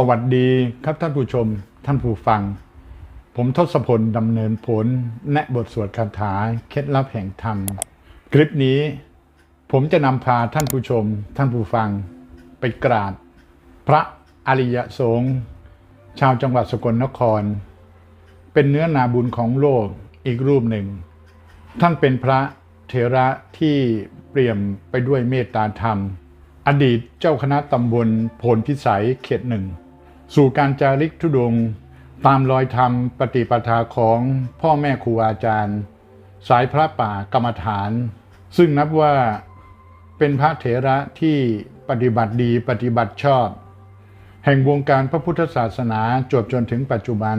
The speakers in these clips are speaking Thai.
สวัสดีครับท่านผู้ชมท่านผู้ฟัง ผมทศพลดำเนินผล แนะบทสวดคาถาเคล็ดลับแห่งธรรม คลิปนี้ผมจะนำพาท่านผู้ชม ท่านผู้ฟัง ไปกราบพระอริยสงฆ์ชาวจังหวัดสกลนคร เป็นเนื้อนาบุญของโลกอีกรูปหนึ่ง ท่านเป็นพระเถระที่เปี่ยมไปด้วยเมตตาธรรมอดีตเจ้าคณะตำบลโพนพิสัยเขตหนึ่ง สู่การจาริกธุดงค์ตามรอยธรรมปฏิปทาของพ่อแม่ครูอาจารย์ สายพระป่ากรรมฐาน ซึ่งนับว่าเป็นพระเถระที่ปฏิบัติดีปฏิบัติชอบ แห่งวงการพระพุทธศาสนาจวบจนถึงปัจจุบัน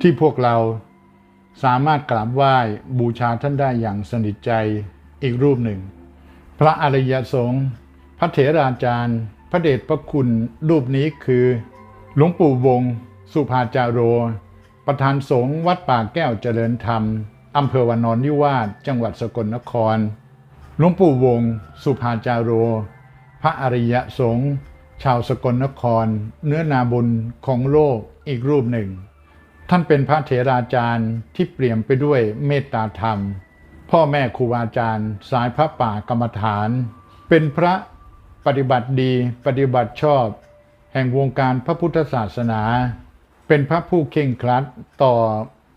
ที่พวกเราสามารถกราบไหว้บูชาท่านได้อย่างสนิทใจอีกรูปหนึ่ง พระอริยสงฆ์พระเถราจารย์ พระเดชพระคุณรูปนี้คือ หลวงปู่วงศ์สุภาจาโร ประธานสงฆ์วัดป่าแก้วเจริญธรรม อำเภอวานอนนิวาสจังหวัดสกลนคร หลวงปู่วงศ์สุภาจาโร พระอริยสงฆ์ชาวสกลนคร เนื้อนาบุญของโลกอีกรูปหนึ่ง ท่านเป็นพระเถราจารย์ที่เปลี่ยมไปด้วยเมตตาธรรม พ่อแม่ครูอาจารย์ สายพระป่ากรรมฐาน เป็นพระปฏิบัติดีปฏิบัติชอบ แห่งวงการพระพุทธศาสนา เป็นพระผู้เข่งครัดต่อ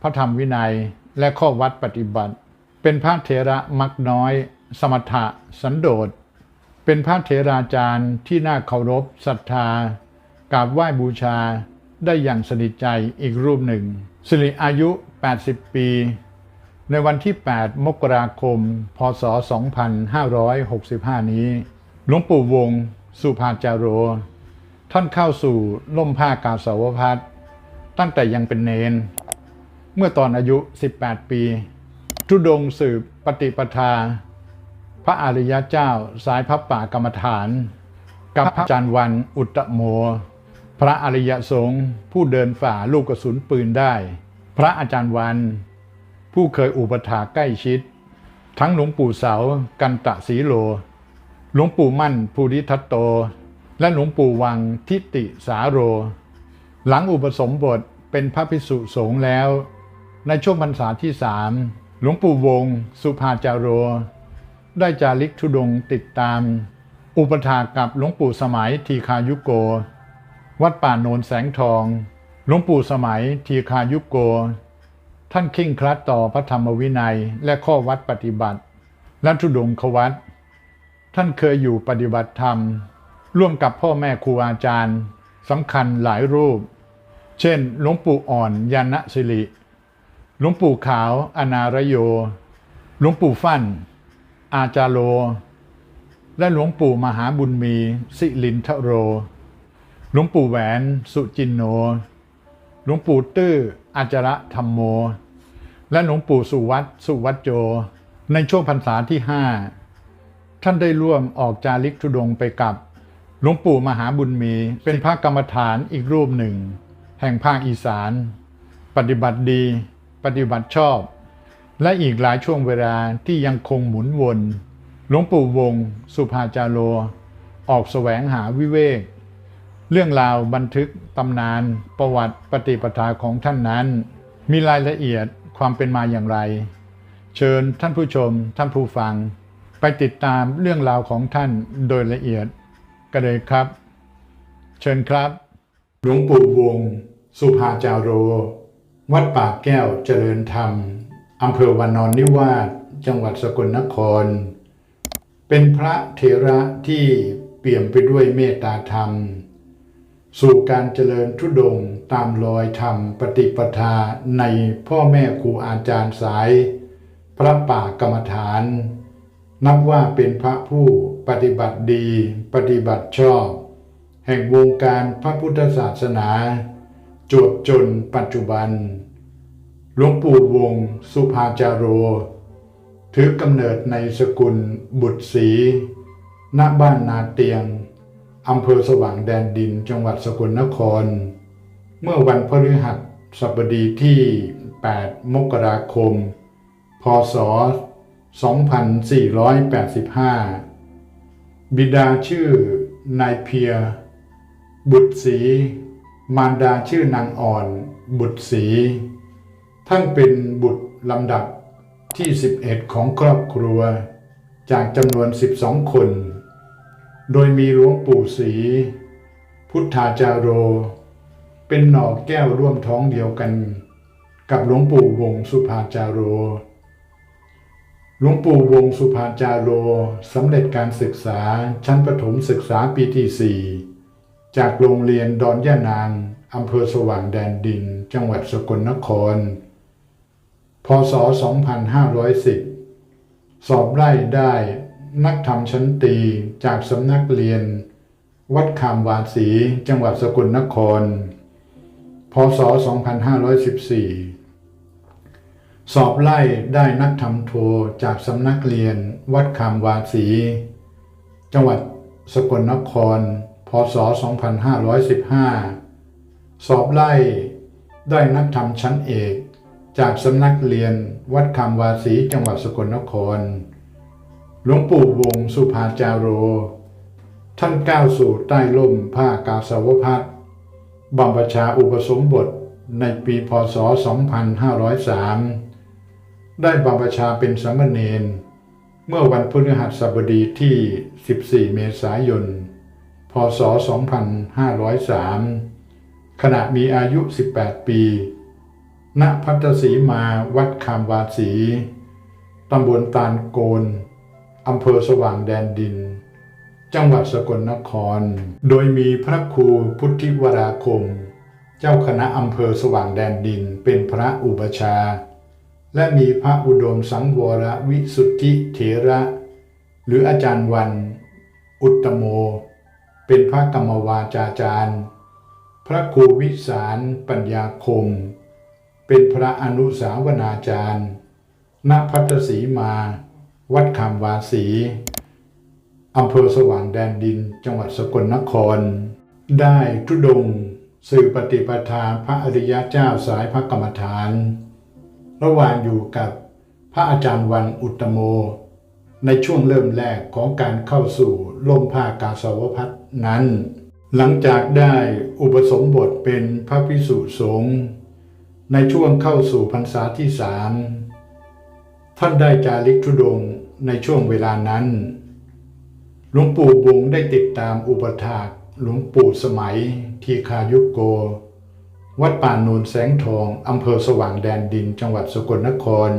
พระธรรมวินัยและข้อวัดปฏิบัติ เป็นพระเถระมักน้อย สมถะสันโดษ เป็นพระเถราจารย์ที่น่าเคารพศรัทธากราบไหว้บูชาได้อย่างสนิทใจอีกรูปหนึ่ง สิริอายุ 80 ปี ในวันที่ 8 มกราคม พศ 2565 นี้ หลวงปู่วง สุภาจาโร ท่านเข้าสู่ล่มผ้ากาสาวพัดตั้งแต่ยังเป็นเนน เมื่อตอนอายุ 18 ปี ทุดงสืบปฏิปทา พระอริยเจ้าสายพระป่ากรรมฐาน กับพระอาจารย์วันอุตโม พระอริยสงฆ์ผู้เดินฝ่าลูกกระสุนปืนได้ พระอาจารย์วัน ผู้เคยอุปถาใกล้ชิด ทั้งหลวงปู่เสากันตะสีโล หลวงปู่มั่นภูริทัตโต และหลวงปู่วังทิติสาโร หลังอุปสมบทเป็นพระภิกษุสงฆ์แล้ว ในช่วงพรรษาที่สามหลวงปู่วงศ์สุภาจาโร ได้จาริกธุดงติดตาม อุปถากับหลวงปู่สมัยทีคายุโก วัดป่าโนนแสงทอง หลวงปู่สมัยทีคายุโก ท่านขิ่งคลัดต่อพระธรรมวินัยและข้อวัดปฏิบัติ และธุดงควัดท่านเคยอยู่ปฏิบัติธรรม ร่วมกับพ่อแม่ครูอาจารย์สำคัญหลายรูป เช่น หลวงปู่อ่อนยานะสิริ หลวงปู่ขาวอนารโย หลวงปู่ฟั่น อาจารโล และหลวงปู่มหาบุญมี สิลินทโร หลวงปู่แหวนสุจินโน หลวงปู่ตื้ออาจระธรรมโม และหลวงปู่สุวัตสุวัตโจ ในช่วงพรรษาที่ห้าท่านได้ร่วมออกจาริกธุดงไปกับ หลวงปู่มหาบุญมี เป็นพระกรรมฐานอีกรูปหนึ่ง แห่งภาคอีสาน ปฏิบัติดี ปฏิบัติชอบ และอีกหลายช่วงเวลาที่ยังคงหมุนวน หลวงปู่วงศ์สุภาจาโล ออกแสวงหาวิเวก เรื่องราวบันทึกตำนาน ประวัติปฏิปทาของท่านนั้น มีรายละเอียดความเป็นมาอย่างไร เชิญท่านผู้ชมท่านผู้ฟัง ไปติดตามเรื่องราวของท่านโดยละเอียด กันเลยครับ เชิญครับ หลวงปู่วงศ์สุภาจาโร วัดป่าแก้วเจริญธรรมอำเภอวานอนนิวาสจังหวัดสกลนคร เป็นพระเถระที่เปี่ยมไปด้วยเมตตาธรรม สู่การเจริญทุดงค์ตามรอยธรรมปฏิปทาในพ่อแม่ครูอาจารย์สาย พระป่ากรรมฐาน นับว่าเป็นพระผู้ ปฏิบัติดี ปฏิบัติชอบ แห่งวงการพระพุทธศาสนา จวบจนปัจจุบัน หลวงปู่วงสุภาจาโร ถือกำเนิดในสกุลบุตรศรีณบ้านนาเตียงอำเภอสว่างแดนดินจังหวัดสกลนคร เมื่อวันพฤหัสบดีที่ 8 มกราคม พศ 2485 บิดาชื่อนายเพีย บุตรศรีมารดาชื่อนางอ่อน บุตรศรีท่านเป็นบุตรลำดับที่ 11 ของครอบครัว จากจำนวน 12 คน โดยมีหลวงปู่ศรีพุทธาจารโร เป็นหน่อแก้วร่วมท้องเดียวกัน กับหลวงปู่วงสุภาจารโร หลวงปู่วงสุภาจารโรสำเร็จการศึกษาชั้นประถมศึกษาปีที่ 4 จากโรงเรียนดอนย่านางอำเภอสว่างแดนดิน จังหวัดสกลนคร พศ 2510 สอบไล่ได้นักธรรมชั้นตีจากสำนักเรียน วัดคามวาสีจังหวัดสกลนคร พศ 2514 สอบไล่ได้นักธรรมโทจากสำนักเรียนวัดคามวาสี จังหวัดสกลนคร พศ 2515 สอบไล่ได้นักธรรมชั้นเอก จากสำนักเรียนวัดคำวาสีจังหวัดสกลนคร หลวงปู่วงสุภาจาโร ท่านก้าวสู่ใต้ล่มผ้ากาสาวพัดบำบัชาอุปสมบทในปีพศ 2503 ได้บำบัชาเป็นสามเณรเมื่อวันพฤหัสบดีที่ 14 เมษายน พศ 2503 ขณะมีอายุ 18 ปี ณ พัทสีมาวัดคามวาสี ตำบลตาลโกน อำเภอสว่างแดนดิน จังหวัดสกลนคร โดยมีพระครูพุทธิวราคม เจ้าคณะอำเภอสว่างแดนดินเป็นพระอุปชา และมีพระอุดมสังวรวิสุทธิเถระ หรืออาจารย์วัน อุตตโม เป็นพระกรรมวาจาจารย์ พระครูวิสารปัญญาคม เป็นพระอนุสาวนาจารย์ณพัทสีมา วัดคำวาสีอำเภอสว่างแดนดินจังหวัดสกลนคร ได้ทุดง สื่อปฏิปทาพระอริยเจ้าสายพระกรรมฐาน ระหว่างอยู่กับพระอาจารย์วันอุตโม ในช่วงเริ่มแรกของการเข้าสู่ลมผ้ากาสาวพัฒนั้น หลังจากได้อุปสมบทเป็นพระพิสุสงฆ์ในช่วงเข้าสู่พรรษาที่สามท่านได้จาริกธุดงค์ในช่วงเวลานั้น หลวงปู่บุงได้ติดตามอุปถากหลวงปู่สมัยทีคายุโก วัดป่านูนแสงทองอำเภอสว่างแดนดินจังหวัดสกลนคร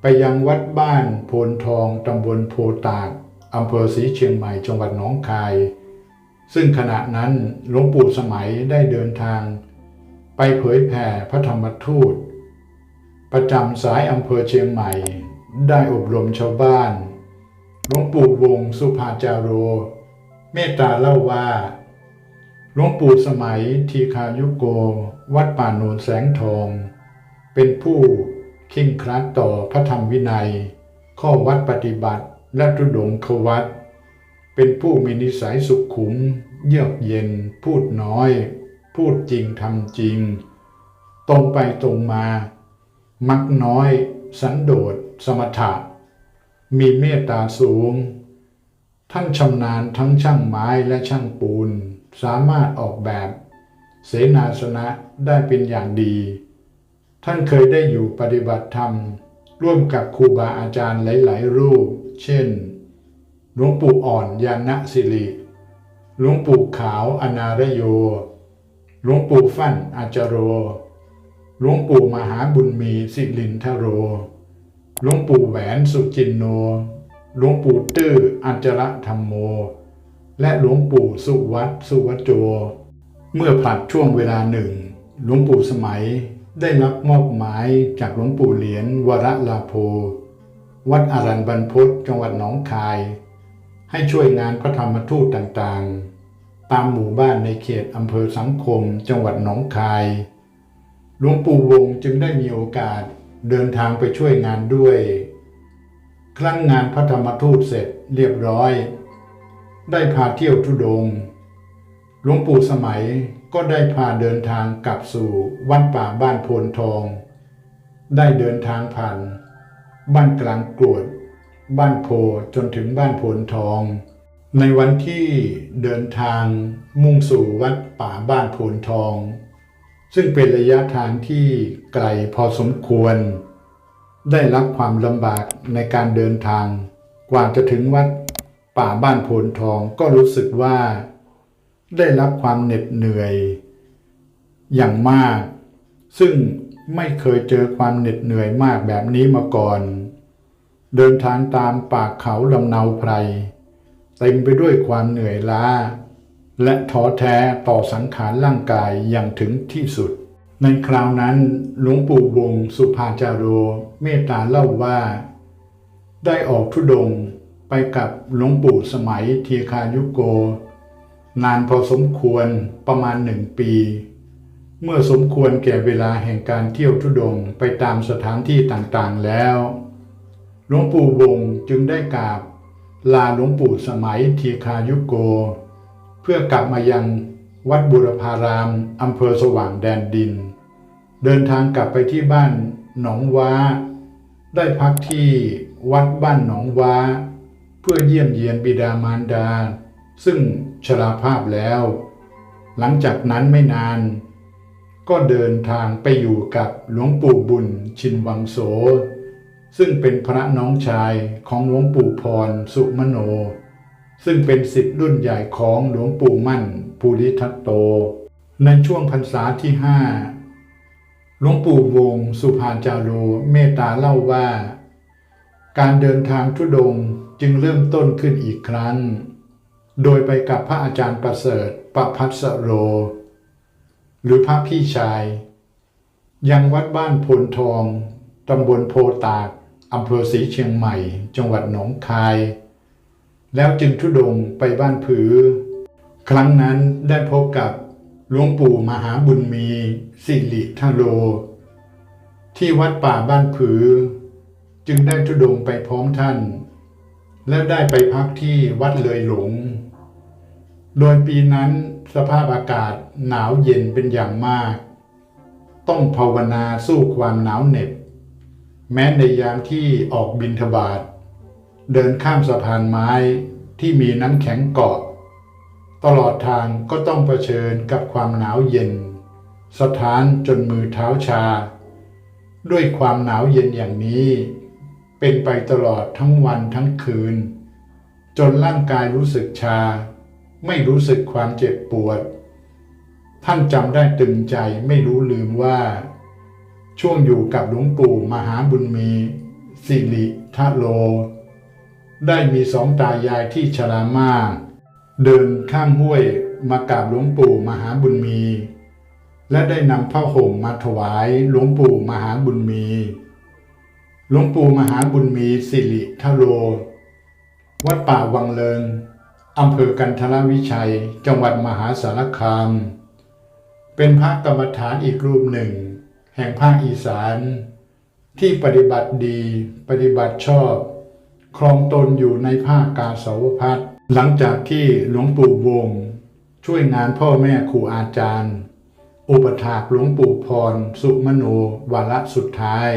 ไปยังวัดบ้านโพนทองตำบลโพตากอำเภอศรีเชียงใหม่จังหวัดหนองคาย ซึ่งขณะนั้นหลวงปู่สมัยได้เดินทาง ไปเผยแผ่พระธรรมทูต ประจำสายอำเภอเชียงใหม่ ได้อบรมชาวบ้านหลวงปู่วงสุภาจาโร เมตตาเล่าว่า หลวงปู่สมัยทีคายุโก วัดป่าโนนแสงทอง เป็นผู้เข่งครัดต่อพระธรรมวินัย ข้อวัดปฏิบัติและทุดงควัด เป็นผู้มีนิสัยสุขุม เยือกเย็น พูดน้อย พูดจริงทำจริง ตรงไปตรงมา มักน้อย สันโดษ สมถะ มีเมตตาสูง ท่านชำนาญทั้งช่างไม้และช่างปูน สามารถออกแบบ เสนาสนะได้เป็นอย่างดี ท่านเคยได้อยู่ปฏิบัติธรรม ร่วมกับครูบาอาจารย์หลาย ๆ รูป เช่น หลวงปู่อ่อนยานะสิริ หลวงปู่ขาวอนารโย หลวงปู่ฟั่นอาจารโร หลวงปู่มหาบุญมีสิรินทโร หลวงปู่แหวนสุจินโน หลวงปู่ตื้ออัจระธรรมโม และหลวงปู่สุวัตสุวัจโจ เมื่อผ่านช่วงเวลาหนึ่ง หลวงปู่สมัยได้รับมอบหมายจากหลวงปู่เหรียญวรลาโพ วัดอารันบรรพตจังหวัดหนองคาย ให้ช่วยงานพระธรรมทูตต่างๆ ตามหมู่บ้านในเขตอำเภอสังคมจังหวัดหนองคาย หลวงปู่วงจึงได้มีโอกาสเดินทางไปช่วยงานด้วย ครั้งงานพระธรรมทูตเสร็จเรียบร้อย ได้พาเที่ยวทุดง หลวงปู่สมัยก็ได้พาเดินทางกลับสู่วัดป่าบ้านโพนทอง ได้เดินทางผ่าน บ้านกลางกรวด บ้านโพจนถึงบ้านโพนทอง ในวันที่เดินทางมุ่งสู่วัดป่าบ้านโพนทอง ซึ่งเป็นระยะทางที่ไกลพอสมควร ได้รับความลำบากในการเดินทาง กว่าจะถึงวัด ป่าบ้านโพนทองก็รู้สึกว่า ได้รับความเหน็ดเหนื่อย อย่างมาก ซึ่งไม่เคยเจอความเหน็ดเหนื่อยมากแบบนี้มาก่อน เดินทางตามป่าเขาลำเนาไพรเต็มไปด้วยความเหนื่อยล้า และท้อแท้ต่อสังขารร่างกายอย่างถึงที่สุด ในคราวนั้นหลวงปู่วงศ์สุภาจาโรเมตตาเล่าว่า ได้ออกทุดง ไปกับหลวงปู่สมัยเทียคายุโก นานพอสมควรประมาณหนึ่งปี เมื่อสมควรแก่เวลาแห่งการเที่ยวทุดงไปตามสถานที่ต่างๆแล้วหลวงปู่วงจึงได้กราบลาหลวงปู่สมัยเทียคายุโก เพื่อกลับมายังวัดบุรพารามอำเภอสว่างแดนดิน เดินทางกลับไปที่บ้านหนองว้า ได้พักที่วัดบ้านหนองว้า เพื่อเยี่ยมเยียนบิดามารดา ซึ่งชราภาพแล้ว หลังจากนั้นไม่นาน ก็เดินทางไปอยู่กับหลวงปู่บุญชินวังโส ซึ่งเป็นพระน้องชายของหลวงปู่พรสุมโน ซึ่งเป็นสิทธิ์รุ่นใหญ่ของหลวงปู่มั่นภูริทัตโต ในช่วงพรรษาที่ห้าหลวงปู่วงศ์สุภาจาโรเมตตาเล่าว่า การเดินทางทุดง จึงเริ่มต้นขึ้นอีกครั้ง โดยไปกับพระอาจารย์ประเสริฐประพัสโร หรือพระพี่ชาย ยังวัดบ้านโพนทองตำบลโพตากอำเภอศรีเชียงใหม่ จังหวัดหนองคาย แล้วจึงทุดงไปบ้านผือ ครั้งนั้นได้พบกับหลวงปู่มหาบุญมีสิริทโล ที่วัดป่าบ้านผือ จึงได้ทุดงไปพร้อมท่าน และได้ไปพักที่วัดเลยหลง โดยปีนั้นสภาพอากาศหนาวเย็นเป็นอย่างมาก ต้องภาวนาสู้ความหนาวเหน็บ แม้ในยามที่ออกบินทบาท เดินข้ามสะพานไม้ที่มีน้ำแข็งเกาะ ตลอดทางก็ต้องเผชิญกับความหนาวเย็น สถานจนมือเท้าชา ด้วยความหนาวเย็นอย่างนี้ เป็นไปตลอดทั้งวันทั้งคืน จนร่างกายรู้สึกชา ไม่รู้สึกความเจ็บปวด ท่านจำได้ตึงใจไม่รู้ลืมว่า ช่วงอยู่กับหลวงปู่มหาบุญมี สิริทะโล ได้มีสองตายายที่ชรามากเดินข้ามห้วยมากราบหลวงปู่มหาบุญมี และได้นำผ้าห่มมาถวายหลวงปู่มหาบุญมี หลวงปู่มหาบุญมีสิริทโล วัดป่าวังเลิงอำเภอกันทรวิชัย จังหวัดมหาสารคาม เป็นพระกรรมฐานอีกรูปหนึ่ง แห่งภาคอีสาน ที่ปฏิบัติดีปฏิบัติชอบ ครองตนอยู่ในภาคกาสาวพัฒหลังจากที่หลวงปู่วง ช่วยงานพ่อแม่ครูอาจารย์ อุปถากหลวงปู่พร สุมโนวาระสุดท้าย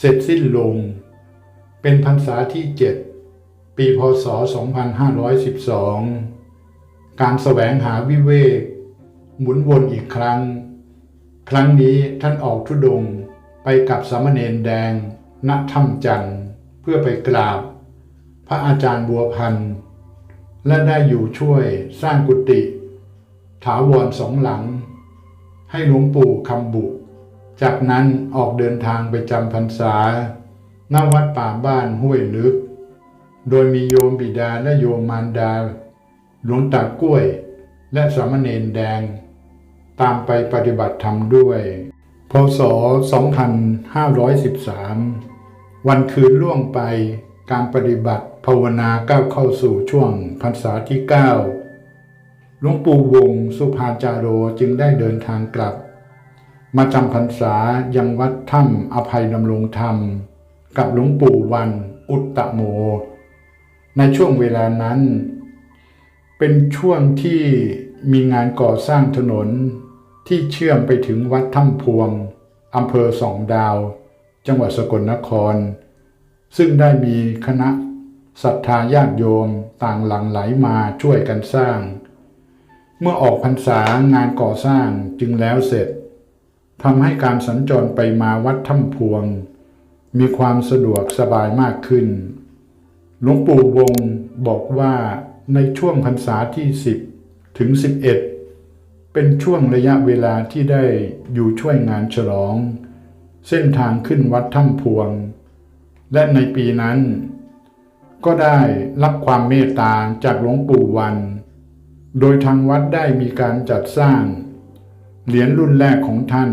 เสร็จสิ้นลง เป็นพรรษาที่เจ็ดปีพศ 2512 การแสวงหาวิเวก หมุนวนอีกครั้ง ครั้งนี้ท่านออกทุดงไปกับสามเณรแดง ณ ถ้ำจันทร์เพื่อไปกราบ พระอาจารย์บัวพันธ์ และได้อยู่ช่วยสร้างกุฏิถาวรสองหลัง ให้หลวงปู่คำบุ จากนั้นออกเดินทางไปจำพรรษาณวัดป่าบ้านห้วยลึก โดยมีโยมบิดาและโยมมารดา หลวงตากล้วย และสามเณรแดง ตามไปปฏิบัติธรรมด้วย พศ 2513 วันคืนล่วงไปการปฏิบัติภาวนาก้าวเข้าสู่ช่วงพรรษาที่ 9 หลวงปู่วงศ์สุภาจาโรจึงได้เดินทางกลับ มาจำพรรษายังวัดถ้ำอภัยดำรงธรรม กับหลวงปู่วันอุตตโม ในช่วงเวลานั้น เป็นช่วงที่มีงานก่อสร้างถนนที่เชื่อมไปถึงวัดถ้ำพวงอำเภอสองดาว จังหวัดสกลนคร ซึ่งได้มีคณะศรัทธาญาติโยมต่างหลั่งไหลมาช่วยกันสร้าง เมื่อออกพรรษางานก่อสร้างจึงแล้วเสร็จ ทำให้การสัญจรไปมาวัดถ้ำพวง มีความสะดวกสบายมากขึ้น หลวงปู่วงบอกว่าในช่วงพรรษาที่ 10 ถึง 11 เป็นช่วงระยะเวลาที่ได้อยู่ช่วยงานฉลอง เส้นทางขึ้นวัดถ้ำพวง และในปีนั้น ก็ได้รับความเมตตาจากหลวงปู่วัน โดยทางวัดได้มีการจัดสร้าง เหรียญรุ่นแรกของท่าน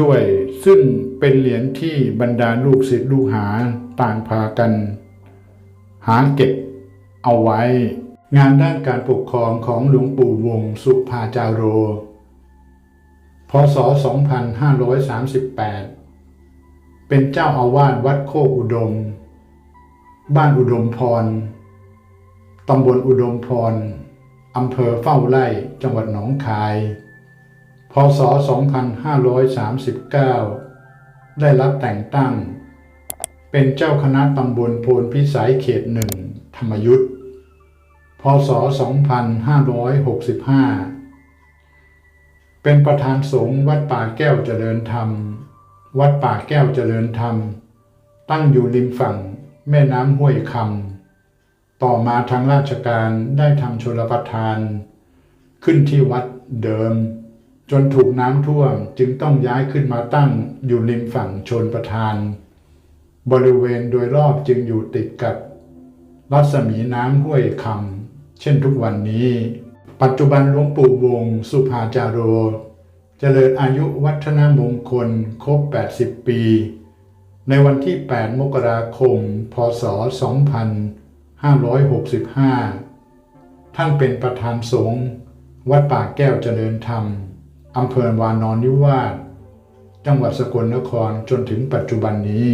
ด้วยซึ่งเป็นเหรียญที่บรรดาลูกศิษย์ลูกหาต่างพากัน หาเก็บเอาไว้ งานด้านการปกครองของหลวงปู่วงสุภาจาโร พศ 2538 เป็นเจ้าอาวาสวัดโคกอุดม บ้านอุดมพร ตำบลอุดมพร อำเภอเฝ้าไร่ จังหวัดหนองคาย พศ 2539 ได้รับแต่งตั้ง เป็นเจ้าคณะตำบลโพนพิสัยเขตหนึ่งธรรมยุทธพศ 2565 เป็นประธานสงฆ์วัดป่าแก้วเจริญธรรม วัดป่าแก้วเจริญธรรม ตั้งอยู่ริมฝั่งแม่น้ำห้วยคำต่อมาทางราชการได้ทำชลประทาน ขึ้นที่วัดเดิม จนถูกน้ำท่วมจึงต้องย้ายขึ้นมาตั้งอยู่ริมฝั่งชนประทาน บริเวณโดยรอบจึงอยู่ติดกับ รัศมีน้ำห้วยคำเช่นทุกวันนี้ ปัจจุบันหลวงปู่วงสุภาจาโร เจริญอายุวัฒนมงคลครบ 80 ปี ในวันที่ 8 มกราคม พศ 2565 ท่านเป็นประธานสงฆ์วัดป่าแก้วเจริญธรรม อำเภอวานอนนิวาสจังหวัดสกลนครจนถึงปัจจุบันนี้